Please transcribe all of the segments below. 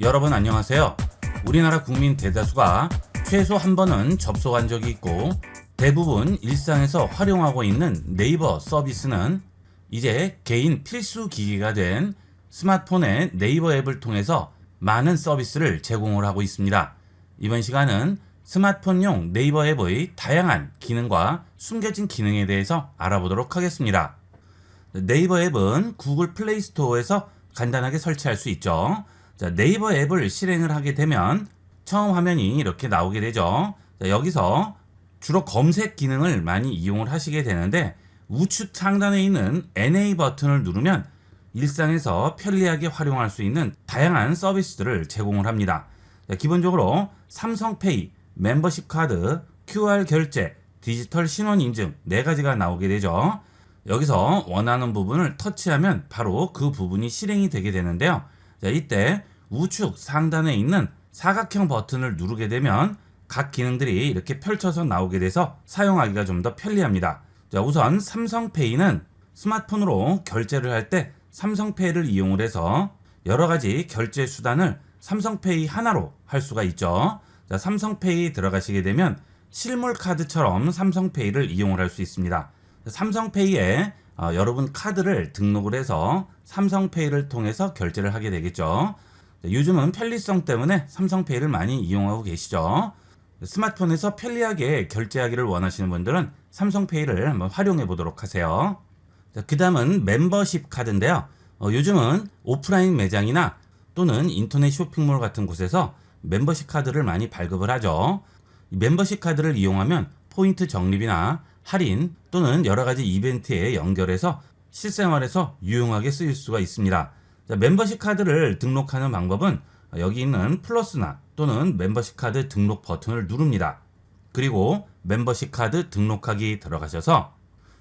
여러분 안녕하세요. 우리나라 국민 대다수가 최소 한 번은 접속한 적이 있고 대부분 일상에서 활용하고 있는 네이버 서비스는 이제 개인 필수 기기가 된 스마트폰의 네이버 앱을 통해서 많은 서비스를 제공을 하고 있습니다. 이번 시간은 스마트폰용 네이버 앱의 다양한 기능과 숨겨진 기능에 대해서 알아보도록 하겠습니다. 네이버 앱은 구글 플레이 스토어에서 간단하게 설치할 수 있죠. 자, 네이버 앱을 실행을 하게 되면 처음 화면이 이렇게 나오게 되죠. 자, 여기서 주로 검색 기능을 많이 이용을 하시게 되는데 우측 상단에 있는 NA 버튼을 누르면 일상에서 편리하게 활용할 수 있는 다양한 서비스들을 제공을 합니다. 자, 기본적으로 삼성페이, 멤버십 카드, QR 결제, 디지털 신원 인증 네 가지가 나오게 되죠. 여기서 원하는 부분을 터치하면 바로 그 부분이 실행이 되게 되는데요. 자, 이때 우측 상단에 있는 사각형 버튼을 누르게 되면 각 기능들이 이렇게 펼쳐서 나오게 돼서 사용하기가 좀 더 편리합니다. 자, 우선 삼성페이는 스마트폰으로 결제를 할 때 삼성페이를 이용을 해서 여러 가지 결제 수단을 삼성페이 하나로 할 수가 있죠. 자, 삼성페이 들어가시게 되면 실물 카드처럼 삼성페이를 이용을 할 수 있습니다. 삼성페이에 어, 여러분 카드를 등록을 해서 삼성페이를 통해서 결제를 하게 되겠죠. 자, 요즘은 편리성 때문에 삼성페이를 많이 이용하고 계시죠. 스마트폰에서 편리하게 결제하기를 원하시는 분들은 삼성페이를 한번 활용해 보도록 하세요. 그 다음은 멤버십 카드인데요. 어, 요즘은 오프라인 매장이나 또는 인터넷 쇼핑몰 같은 곳에서 멤버십 카드를 많이 발급을 하죠. 이 멤버십 카드를 이용하면 포인트 적립이나 할인 또는 여러 가지 이벤트에 연결해서 실생활에서 유용하게 쓰일 수가 있습니다. 자, 멤버십 카드를 등록하는 방법은 여기 있는 플러스나 또는 멤버십 카드 등록 버튼을 누릅니다. 그리고 멤버십 카드 등록하기 들어가셔서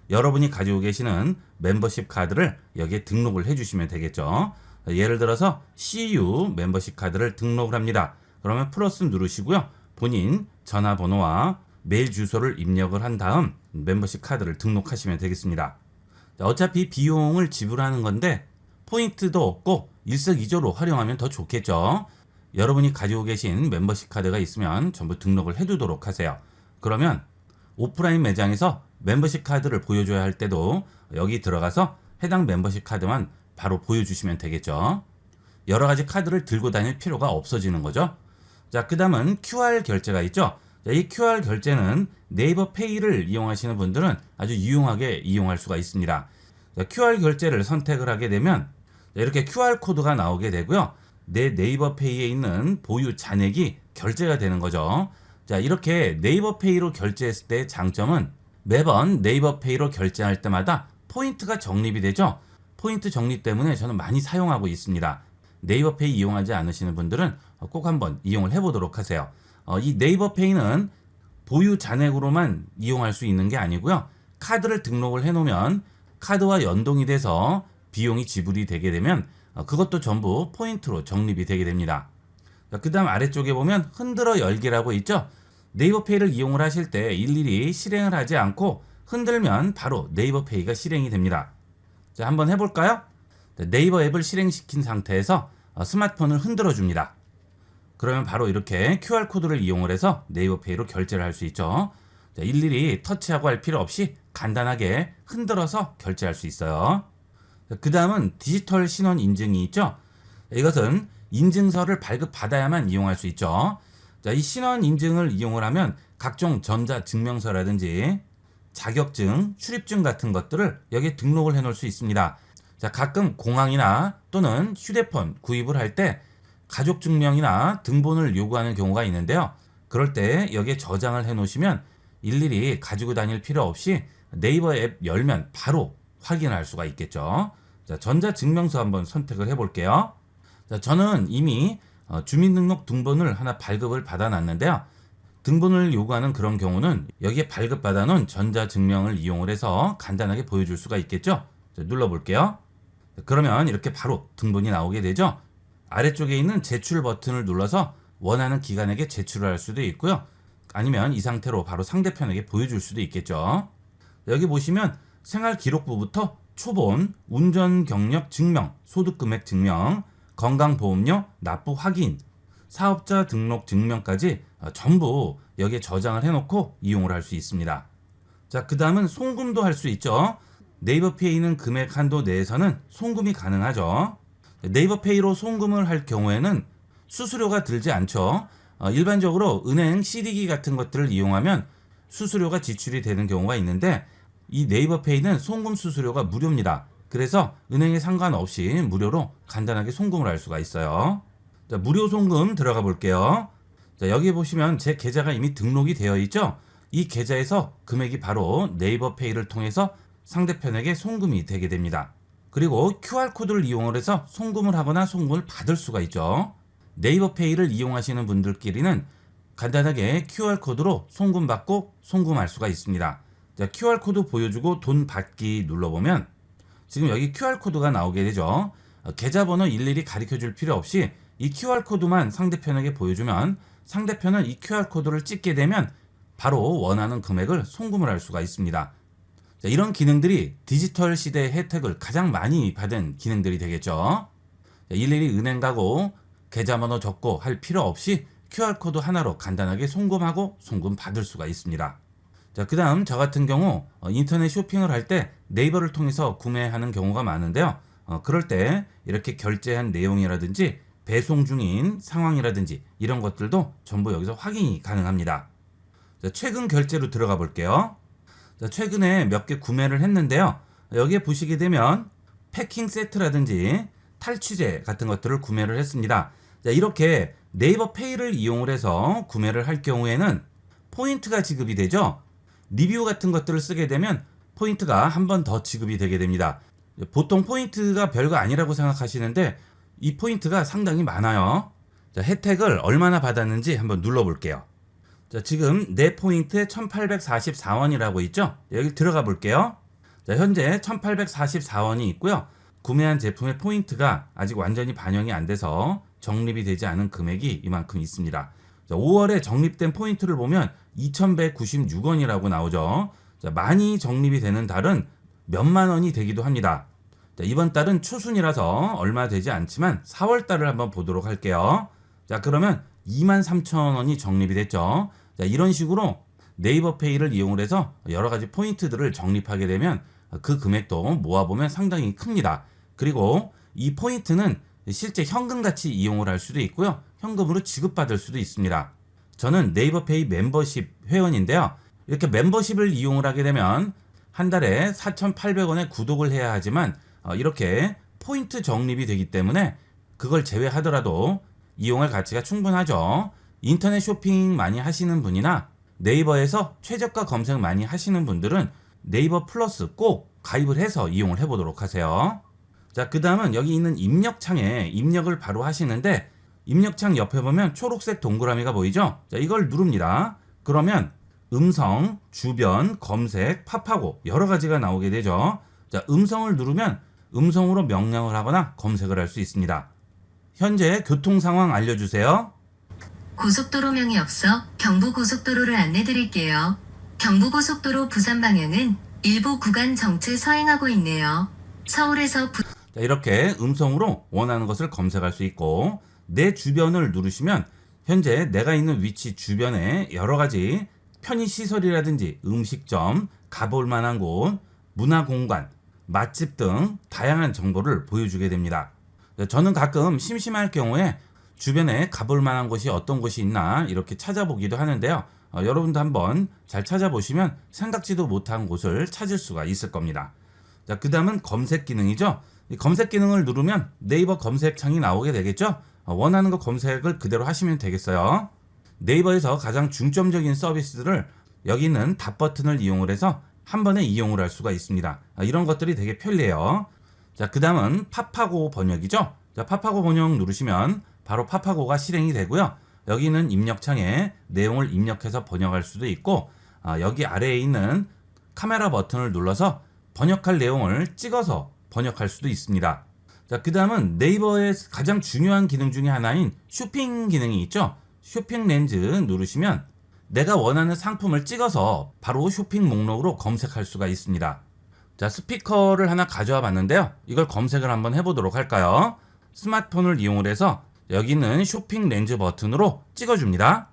여러분이 가지고 계시는 멤버십 카드를 여기에 등록을 해주시면 되겠죠. 예를 들어서 CU 멤버십 카드를 등록을 합니다. 그러면 플러스 누르시고요. 본인 전화번호와 메일 주소를 입력을 한 다음 멤버십 카드를 등록하시면 되겠습니다. 자, 어차피 비용을 지불하는 건데 포인트도 없고 일석이조로 활용하면 더 좋겠죠. 여러분이 가지고 계신 멤버십 카드가 있으면 전부 등록을 해두도록 하세요. 그러면 오프라인 매장에서 멤버십 카드를 보여줘야 할 때도 여기 들어가서 해당 멤버십 카드만 바로 보여주시면 되겠죠. 여러 가지 카드를 들고 다닐 필요가 없어지는 거죠. 자, 그 다음은 QR 결제가 있죠. 자, 이 QR 결제는 네이버 페이를 이용하시는 분들은 아주 유용하게 이용할 수가 있습니다. 자, QR 결제를 선택을 하게 되면 자, 이렇게 QR 코드가 나오게 되고요. 내 네이버 페이에 있는 보유 잔액이 결제가 되는 거죠. 자, 이렇게 네이버 페이로 결제했을 때 장점은 매번 네이버 페이로 결제할 때마다 포인트가 적립이 되죠. 포인트 적립 때문에 저는 많이 사용하고 있습니다. 네이버 페이 이용하지 않으시는 분들은 꼭 한번 이용을 해보도록 하세요. 어, 이 네이버 페이는 보유 잔액으로만 이용할 수 있는 게 아니고요. 카드를 등록을 해놓으면 카드와 연동이 돼서 비용이 지불이 되게 되면 어, 그것도 전부 포인트로 적립이 되게 됩니다. 그 다음 아래쪽에 보면 흔들어 열기라고 있죠. 네이버 페이를 이용을 하실 때 일일이 실행을 하지 않고 흔들면 바로 네이버 페이가 실행이 됩니다. 자, 한번 해볼까요? 네이버 앱을 실행시킨 상태에서 어, 스마트폰을 흔들어 줍니다. 그러면 바로 이렇게 QR코드를 이용을 해서 네이버 페이로 결제를 할 수 있죠. 자, 일일이 터치하고 할 필요 없이 간단하게 흔들어서 결제할 수 있어요. 그 다음은 디지털 신원 인증이 있죠. 이것은 인증서를 발급받아야만 이용할 수 있죠. 자, 이 신원 인증을 이용을 하면 각종 전자 증명서라든지 자격증, 출입증 같은 것들을 여기에 등록을 해 놓을 수 있습니다. 자, 가끔 공항이나 또는 휴대폰 구입을 할 때 가족 증명이나 등본을 요구하는 경우가 있는데요. 그럴 때 여기에 저장을 해 놓으시면 일일이 가지고 다닐 필요 없이 네이버 앱 열면 바로 확인할 수가 있겠죠. 자, 전자증명서 한번 선택을 해 볼게요. 자, 저는 이미 어, 주민등록 등본을 하나 발급을 받아놨는데요. 등본을 요구하는 그런 경우는 여기에 발급받아 놓은 전자증명을 이용을 해서 간단하게 보여줄 수가 있겠죠. 자, 눌러볼게요. 자, 그러면 이렇게 바로 등본이 나오게 되죠. 아래쪽에 있는 제출 버튼을 눌러서 원하는 기관에게 제출을 할 수도 있고요. 아니면 이 상태로 바로 상대편에게 보여줄 수도 있겠죠. 여기 보시면 생활 기록부부터 초본, 운전 경력 증명, 소득 금액 증명, 건강보험료 납부 확인, 사업자 등록 증명까지 어, 전부 여기에 저장을 해놓고 이용을 할 수 있습니다. 자, 그 다음은 송금도 할 수 있죠. 네이버 페이는 금액 한도 내에서는 송금이 가능하죠. 네이버 페이로 송금을 할 경우에는 수수료가 들지 않죠. 어, 일반적으로 은행 CD기 같은 것들을 이용하면 수수료가 지출이 되는 경우가 있는데 이 네이버 페이는 송금 수수료가 무료입니다. 그래서 은행에 상관없이 무료로 간단하게 송금을 할 수가 있어요. 자, 무료 송금 들어가 볼게요. 자, 여기 보시면 제 계좌가 이미 등록이 되어 있죠. 이 계좌에서 금액이 바로 네이버 페이를 통해서 상대편에게 송금이 되게 됩니다. 그리고 QR코드를 이용을 해서 송금을 하거나 송금을 받을 수가 있죠. 네이버 페이를 이용하시는 분들끼리는 간단하게 QR코드로 송금받고 송금할 수가 있습니다. 자, QR코드 보여주고 돈 받기 눌러보면 지금 여기 QR코드가 나오게 되죠. 어, 계좌번호 일일이 가르쳐 줄 필요 없이 이 QR코드만 상대편에게 보여주면 상대편은 이 QR코드를 찍게 되면 바로 원하는 금액을 송금을 할 수가 있습니다. 자, 이런 기능들이 디지털 시대의 혜택을 가장 많이 받은 기능들이 되겠죠. 자, 일일이 은행 가고 계좌번호 적고 할 필요 없이 QR코드 하나로 간단하게 송금하고 송금 받을 수가 있습니다. 자, 그 다음 저 같은 경우 어, 인터넷 쇼핑을 할 때 네이버를 통해서 구매하는 경우가 많은데요. 어, 그럴 때 이렇게 결제한 내용이라든지 배송 중인 상황이라든지 이런 것들도 전부 여기서 확인이 가능합니다. 자, 최근 결제로 들어가 볼게요. 자, 최근에 몇 개 구매를 했는데요. 여기에 보시게 되면 패킹 세트라든지 탈취제 같은 것들을 구매를 했습니다. 자, 이렇게 네이버 페이를 이용을 해서 구매를 할 경우에는 포인트가 지급이 되죠. 리뷰 같은 것들을 쓰게 되면 포인트가 한 번 더 지급이 되게 됩니다. 보통 포인트가 별거 아니라고 생각하시는데 이 포인트가 상당히 많아요. 자, 혜택을 얼마나 받았는지 한번 눌러볼게요. 자, 지금 내 포인트에 1844원이라고 있죠? 여기 들어가 볼게요. 자, 현재 1844원이 있고요. 구매한 제품의 포인트가 아직 완전히 반영이 안 돼서 적립이 되지 않은 금액이 이만큼 있습니다. 자, 5월에 적립된 포인트를 보면 2196원이라고 나오죠. 자, 많이 적립이 되는 달은 몇만 원이 되기도 합니다. 자, 이번 달은 추순이라서 얼마 되지 않지만 4월 달을 한번 보도록 할게요. 자, 그러면 23,000원이 적립이 됐죠. 자, 이런 식으로 네이버 페이를 이용을 해서 여러 가지 포인트들을 적립하게 되면 그 금액도 모아보면 상당히 큽니다. 그리고 이 포인트는 실제 현금 같이 이용을 할 수도 있고요. 현금으로 지급받을 수도 있습니다. 저는 네이버 페이 멤버십 회원인데요. 이렇게 멤버십을 이용을 하게 되면 한 달에 4,800원에 구독을 해야 하지만 어, 이렇게 포인트 적립이 되기 때문에 그걸 제외하더라도 이용할 가치가 충분하죠. 인터넷 쇼핑 많이 하시는 분이나 네이버에서 최저가 검색 많이 하시는 분들은 네이버 플러스 꼭 가입을 해서 이용을 해보도록 하세요. 자, 그 다음은 여기 있는 입력창에 입력을 바로 하시는데 입력창 옆에 보면 초록색 동그라미가 보이죠? 자, 이걸 누릅니다. 그러면 음성, 주변, 검색, 팝하고 여러 가지가 나오게 되죠. 자, 음성을 누르면 음성으로 명령을 하거나 검색을 할 수 있습니다. 현재 교통 상황 알려주세요. 고속도로명이 없어 경부고속도로를 안내드릴게요. 경부고속도로 부산 방향은 일부 구간 정체 서행하고 있네요. 서울에서 부... 자, 이렇게 음성으로 원하는 것을 검색할 수 있고 내 주변을 누르시면 현재 내가 있는 위치 주변에 여러 가지 편의 시설이라든지 음식점, 가볼 만한 곳, 문화 공간, 맛집 등 다양한 정보를 보여주게 됩니다. 자, 저는 가끔 심심할 경우에 주변에 가볼 만한 곳이 어떤 곳이 있나 이렇게 찾아보기도 하는데요. 어, 여러분도 한번 잘 찾아보시면 생각지도 못한 곳을 찾을 수가 있을 겁니다. 자, 그 다음은 검색 기능이죠. 이 검색 기능을 누르면 네이버 검색창이 나오게 되겠죠. 어, 원하는 거 검색을 그대로 하시면 되겠어요. 네이버에서 가장 중점적인 서비스들을 여기 있는 답 버튼을 이용을 해서 한 번에 이용을 할 수가 있습니다. 아, 이런 것들이 되게 편리해요. 자, 그 다음은 팝하고 번역이죠. 자, 팝하고 번역 누르시면 바로 팝하고가 실행이 되고요. 여기 있는 입력창에 내용을 입력해서 번역할 수도 있고, 아, 여기 아래에 있는 카메라 버튼을 눌러서 번역할 내용을 찍어서 번역할 수도 있습니다. 자, 그 다음은 네이버의 가장 중요한 기능 중에 하나인 쇼핑 기능이 있죠. 쇼핑 렌즈 누르시면 내가 원하는 상품을 찍어서 바로 쇼핑 목록으로 검색할 수가 있습니다. 자, 스피커를 하나 가져와 봤는데요. 이걸 검색을 한번 해보도록 할까요? 스마트폰을 이용을 해서 여기 있는 쇼핑 렌즈 버튼으로 찍어줍니다.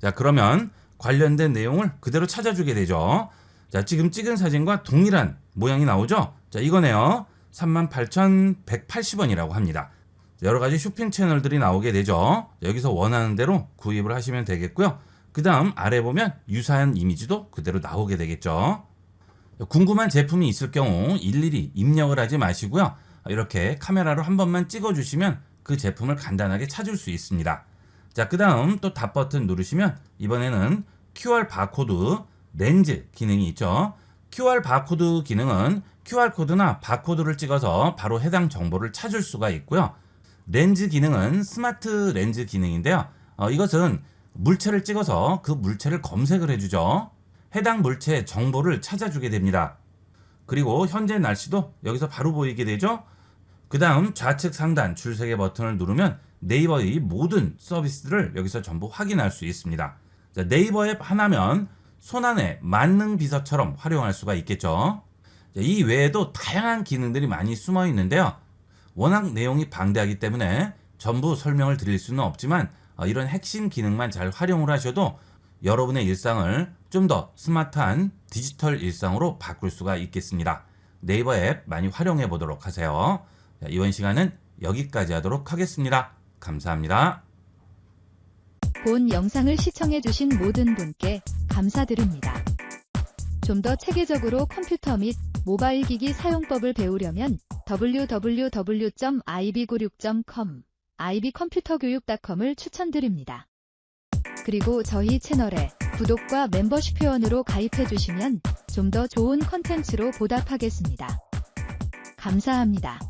자, 그러면 관련된 내용을 그대로 찾아주게 되죠. 자, 지금 찍은 사진과 동일한 모양이 나오죠? 자, 이거네요. 38,180원이라고 합니다. 여러 가지 쇼핑 채널들이 나오게 되죠. 여기서 원하는 대로 구입을 하시면 되겠고요. 그 다음 아래 보면 유사한 이미지도 그대로 나오게 되겠죠. 궁금한 제품이 있을 경우 일일이 입력을 하지 마시고요. 이렇게 카메라로 한 번만 찍어주시면 그 제품을 간단하게 찾을 수 있습니다. 자, 그 다음 또 답 버튼 누르시면 이번에는 QR 바코드 렌즈 기능이 있죠. QR 바코드 기능은 QR코드나 바코드를 찍어서 바로 해당 정보를 찾을 수가 있고요. 렌즈 기능은 스마트 렌즈 기능인데요. 어, 이것은 물체를 찍어서 그 물체를 검색을 해주죠. 해당 물체의 정보를 찾아주게 됩니다. 그리고 현재 날씨도 여기서 바로 보이게 되죠. 그 다음 좌측 상단 줄세개 버튼을 누르면 네이버의 모든 서비스를 여기서 전부 확인할 수 있습니다. 자, 네이버 앱 하나면 손안에 만능 비서처럼 활용할 수가 있겠죠. 자, 이 외에도 다양한 기능들이 많이 숨어 있는데요. 워낙 내용이 방대하기 때문에 전부 설명을 드릴 수는 없지만 어, 이런 핵심 기능만 잘 활용을 하셔도 여러분의 일상을 좀 더 스마트한 디지털 일상으로 바꿀 수가 있겠습니다. 네이버 앱 많이 활용해 보도록 하세요. 자, 이번 시간은 여기까지 하도록 하겠습니다. 감사합니다. 본 영상을 시청해 주신 모든 분께 감사드립니다. 좀 더 체계적으로 컴퓨터 및 모바일 기기 사용법을 배우려면 www.ib96.com, ib컴퓨터교육.com을 추천드립니다. 그리고 저희 채널에 구독과 멤버십 회원으로 가입해 주시면 좀 더 좋은 컨텐츠로 보답하겠습니다. 감사합니다.